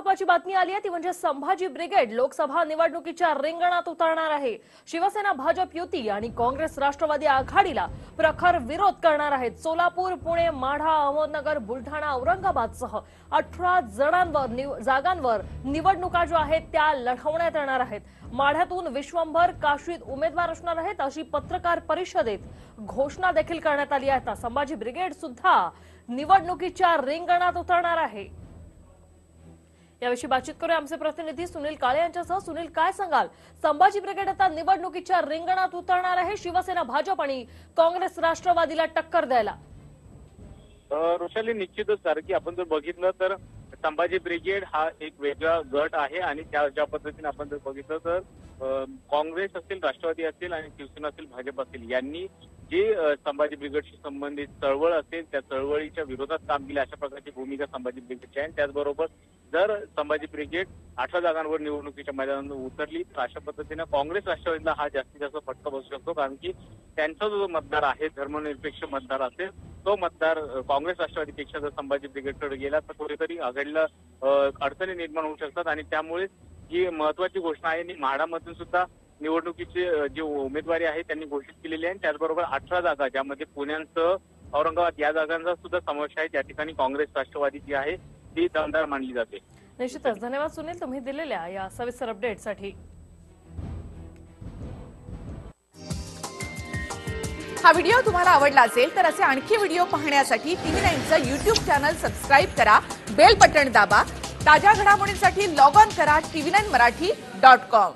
महत्वाची बातमी आली आहे ती म्हणजे संभाजी ब्रिगेड लोकसभा निवडणुकीच्या रिंगणात उतरणार आहे. शिवसेना भाजप युती आणि काँग्रेस राष्ट्रवादी आघाडीला प्रखर विरोध करणार आहेत. सोलापूर पुणे माढा अहमदनगर बुलढाणा औरंगाबादसह अठरा जणांवर निव- जागांवर निवडणुका ज्या आहेत त्या लढवण्यात येणार आहेत. माढ्यातून विश्वंभर काशीत उमेदवार असणार आहेत अशी पत्रकार परिषदेत घोषणा देखील करण्यात आली आहे. आता संभाजी ब्रिगेड सुद्धा निवडणुकीच्या रिंगणात उतरणार आहे. याविषयी बातचीत करूया आमचे प्रतिनिधी सुनील काळे यांच्यासह. सुनील काय सांगाल? संभाजी ब्रिगेड आता निवडणुकीच्या रिंगणात उतरणार आहे. शिवसेना भाजप आणि काँग्रेस राष्ट्रवादीला टक्कर द्यायला. रोशाली निश्चितच कारण की आपण जर बघितलं तर संभाजी ब्रिगेड हा एक वेगळा गट आहे आणि त्या ज्या पद्धतीने आपण जर बघितलं तर काँग्रेस असेल राष्ट्रवादी असेल आणि शिवसेना असेल भाजप असेल यांनी जे संभाजी ब्रिगेडशी संबंधित चळवळ असेल त्या चळवळीच्या विरोधात काम केले अशा प्रकारची भूमिका संभाजी ब्रिगेडची आहे. आणि त्याचबरोबर जर संभाजी ब्रिगेड अठरा जागांवर निवडणुकीच्या मैदानावर उतरली तर अशा पद्धतीनं काँग्रेस राष्ट्रवादीला हा जास्तीत जास्त फटका बसू शकतो कारण की त्यांचा जो मतदार आहे धर्मनिरपेक्ष मतदार असेल तो मतदार काँग्रेस राष्ट्रवादीपेक्षा जर संभाजी ब्रिगेडकडे गेला तर कुठेतरी आघाडीला अडचणी निर्माण होऊ शकतात आणि त्यामुळे ही महत्वाची घोषणा आहे आणि म्हाडामधून सुद्धा निवडणुकीची जे जी उमेदवारी आहे त्यांनी घोषित केलेली आहे आणि त्याचबरोबर अठरा जागा ज्यामध्ये पुण्यासह औरंगाबाद या जागांचा सुद्धा समावेश आहे त्या ठिकाणी काँग्रेस राष्ट्रवादी जी आहे ती दमदार मानली जाते. निश्चितच. धन्यवाद सुनील तुम्ही दिलेल्या या सविस्तर अपडेटसाठी. हा व्हिडिओ तुम्हाला आवडला असेल तर असे आणखी व्हिडिओ पाहण्यासाठी टीव्ही नाईनचं युट्यूब चॅनल सबस्क्राईब करा बेल बटण दाबा ताज्या घडामोडींसाठी लॉग ऑन करा TV nine Marathi dot com.